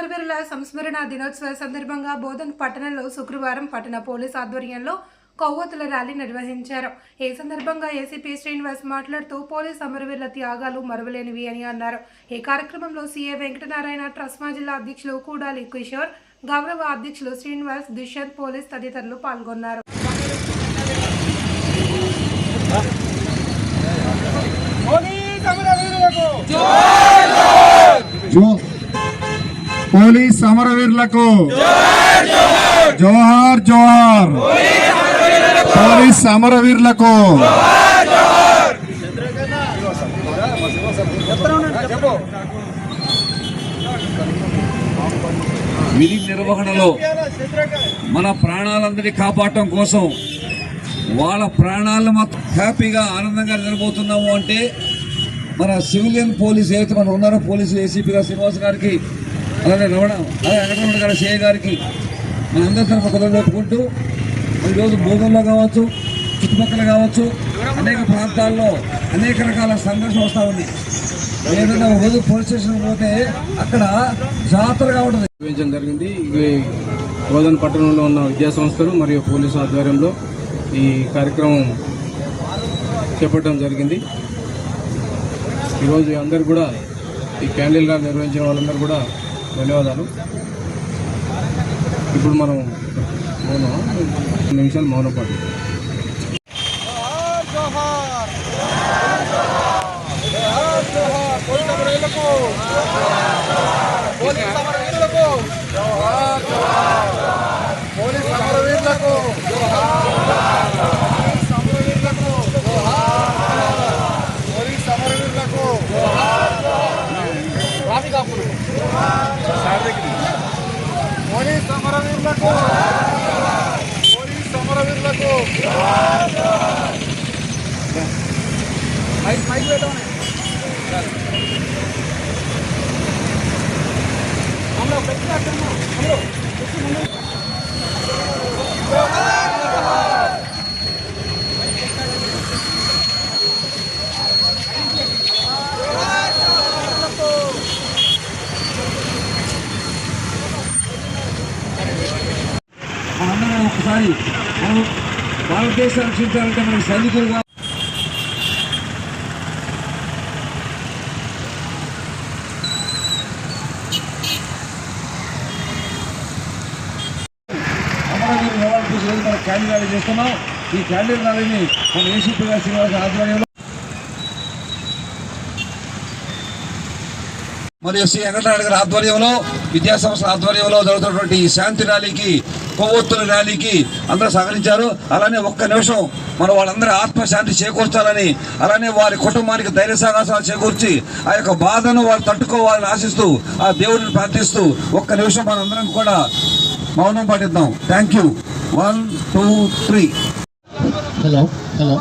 అమరవీరుల సంస్మరణ దినోత్సవ సందర్భంగా బోధన్ పట్టణంలో శుక్రవారం పట్టణ పోలీస్ ఆధ్వర్యంలో కొవ్వొత్తుల ర్యాలీ నిర్వహించారు. ఈ సందర్భంగా ఏసీపీ శ్రీనివాస్ మాట్లాడుతూ పోలీస్ అమరవీరుల త్యాగాలు మరువలేనివి అని అన్నారు. ఈ కార్యక్రమంలో సీఏ వెంకటనారాయణ ట్రస్మా జిల్లా అధ్యక్షులు కూడాలి కిషోర్ గౌరవ అధ్యక్షులు శ్రీనివాస్ దుష్యంత్ పోలీస్ తదితరులు పాల్గొన్నారు. పోలీస్ అమరవీరులకు జో పోలీస్ సమరవీరులకు జోహార్ జోహార్ పోలీస్ సమరవీరులకు విధి నిర్వహణలో మన ప్రాణాలందరినీ కాపాడటం కోసం వాళ్ళ ప్రాణాలను మాత్రం హ్యాపీగా ఆనందంగా నిలబోతున్నాము అంటే మన సివిలియన్ పోలీస్ ఏదైతే మనం ఉన్నారో పోలీసు ఏసీపీగా శ్రీనివాస్ గారికి అలాగే రమణ అలాగే వెంకటరమణ గారి సిఐ గారికి మన అందరి తరఫు కథలు చెప్పుకుంటూ ఈరోజు భూగంలో కావచ్చు చుట్టుపక్కల కావచ్చు అనేక ప్రాంతాల్లో అనేక రకాల సంఘర్షణ వస్తూ ఉంది ఏదైనా ఒక రోజు పోలీస్ స్టేషన్ పోతే అక్కడ జాతరగా ఉంటుంది. నిర్వహించడం జరిగింది. ఇది పట్టణంలో ఉన్న విద్యాసంస్థలు మరియు పోలీసు ఆధ్వర్యంలో ఈ కార్యక్రమం చేపట్టడం జరిగింది. ఈరోజు అందరు కూడా ఈ క్యాండిల్ నిర్వహించిన వాళ్ళందరూ కూడా ధన్యవాదాలు. ఇప్పుడు మనం మౌనం నిమిషాలు మౌనం పాటు. జోహార్! జోహార్! జోహార్ పోలీస్ అమరవీరులకు పోలీస్ అమరవీరులకు జోహార్ జోహార్ పోలీస్ అమరవీరులకు జోహార్ పోలీస్ అమరవీరులకు జోహార్ పోలీస్ అమరవీరులకు జోహార్ ట్రాఫిక్ ఆపులు పోలీస్ అమరవీరులకు పోలీస్ అమరవీరులకు మైక్ మైక్ పెట్టమని అందులో పెట్టినట్టమ్మా అందులో మనందరం ఒకసారి మనం భారతదేశాన్ని రక్షించాలంటే మనకి సైనికులుగా కావాలి. అమరవీరు నివాళులు తీసి మనం క్యాండిల్ ర్యాలీ చేస్తున్నాం ఈ క్యాండిల్ ర్యాలీని మన ఏసీపీ గారి శ్రీనివాస ఆధ్వర్యంలో మరియు శ్రీ వెంకటనారాయణ గారి ఆధ్వర్యంలో విద్యా సంస్థ ఆధ్వర్యంలో జరుగుతున్నటువంటి ఈ శాంతి ర్యాలీకి కొవ్వొత్తుల ర్యాలీకి అందరూ సహకరించారు. అలానే ఒక్క నిమిషం మన వాళ్ళందరూ ఆత్మశాంతి చేకూర్చాలని అలానే వారి కుటుంబానికి ధైర్య సాహసాలు చేకూర్చి ఆ యొక్క బాధను వారు తట్టుకోవాలని ఆశిస్తూ ఆ దేవుడిని ప్రార్థిస్తూ ఒక్క నిమిషం మనందరం కూడా మౌనం పాటిద్దాం. Thank you one two three hello hello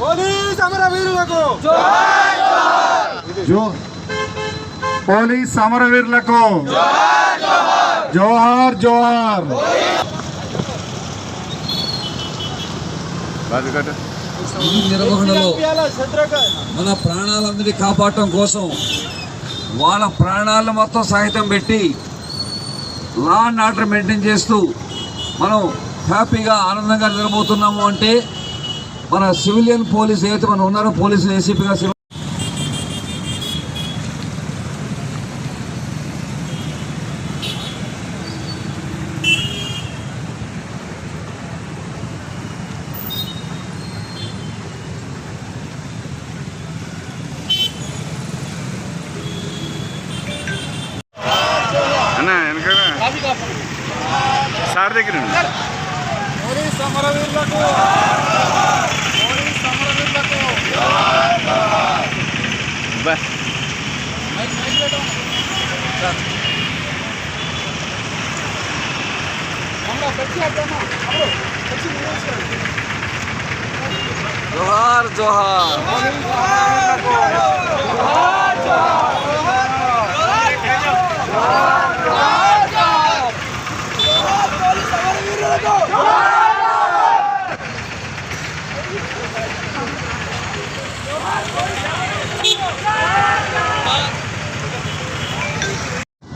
police police సమరవీరులకు జోహార్ జోహార్ నిర్వహణలో మన ప్రాణాలందరినీ కాపాడటం కోసం వాళ్ళ ప్రాణాలను మొత్తం సాహితం పెట్టి లా అండ్ ఆర్డర్ మెయింటైన్ చేస్తూ మనం హ్యాపీగా ఆనందంగా నిలబోతున్నాము అంటే మన సివిలియన్ పోలీస్ ఏదైతే మనం ఉన్నారో పోలీసులు ఏసీపీగా సార్ దగ్గర ఉండు. పోలీస్ అమరవీరులకు పోలీస్ అమరవీరులకు బా. మైక్ మైక్ పెట్టమని అందులో పెట్టినట్టమ్మా అందులో పెట్టి నిలబెట్టుకోండి. జోహార్ జోహార్ పోలీస్ అమరవీరులకు జోహార్ జోహార్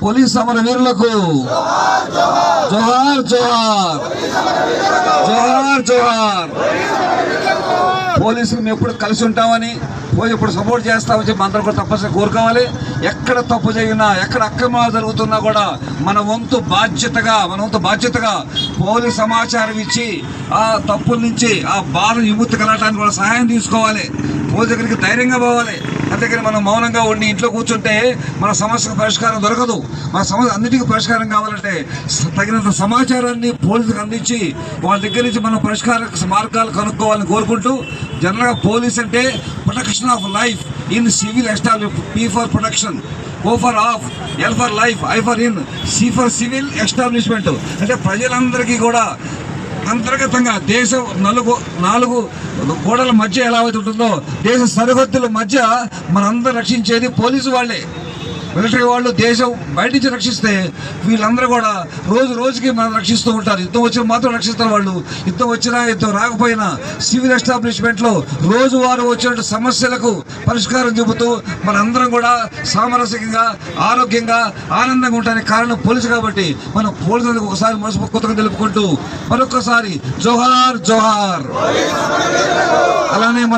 పోలీస్ సమర వీరులకు. జోహార్ జోహార్. జోహార్ జోహార్. పోలీసులు మేము ఎప్పుడు కలిసి ఉంటామని పోయి ఇప్పుడు సపోర్ట్ చేస్తామని చెప్పి అందరూ కూడా తప్పనిసరి కోరుకోవాలి. ఎక్కడ తప్పు జరిగినా ఎక్కడ అక్రమాలు జరుగుతున్నా కూడా మన వంతు బాధ్యతగా మన వంతు బాధ్యతగా పోలీస్ సమాచారం ఇచ్చి ఆ తప్పుల నుంచి ఆ బాధ విముక్తి కలగటానికి కూడా సహాయం తీసుకోవాలి. పోలీసు దగ్గరికి ధైర్యంగా పోవాలి. అంతేకాని మనం మౌనంగా ఉండి ఇంట్లో కూర్చుంటే మన సమస్యకు పరిష్కారం దొరకదు. మన సమస్య అన్నిటికీ పరిష్కారం కావాలంటే తగినంత సమాచారాన్ని పోలీసులకు అందించి వాళ్ళ దగ్గర నుంచి మనం పరిష్కార మార్గాలు కనుక్కోవాలని కోరుకుంటూ జనరల్గా పోలీస్ అంటే protection of life in civil establish P for protection O for of L for life I for in C for civil establishment. అంటే ప్రజలందరికీ కూడా అంతర్గతంగా దేశం నలుగు నాలుగు గోడల మధ్య ఎలా అయితే ఉంటుందో దేశ సరిహద్దుల మధ్య మనందరూ రక్షించేది పోలీసు వాళ్ళే. మిలిటరీ వాళ్ళు దేశం బయట నుంచి రక్షిస్తే వీళ్ళందరూ కూడా రోజు రోజుకి మనం రక్షిస్తూ ఉంటారు. యుద్ధం వచ్చిన మాత్రం రక్షిస్తారు వాళ్ళు. యుద్ధం వచ్చినా యుద్ధం రాకపోయినా సివిల్ ఎస్టాబ్లిష్మెంట్లో రోజువారు వచ్చిన సమస్యలకు పరిష్కారం చెబుతూ మనందరం కూడా సామరస్యంగా ఆరోగ్యంగా ఆనందంగా ఉండడానికి కారణం పోలీసు కాబట్టి మనం పోలీసులకు ఒకసారి మనసు కొత్తగా తెలుపుకుంటూ మరొకసారి జోహార్ జోహార్. అలానే మన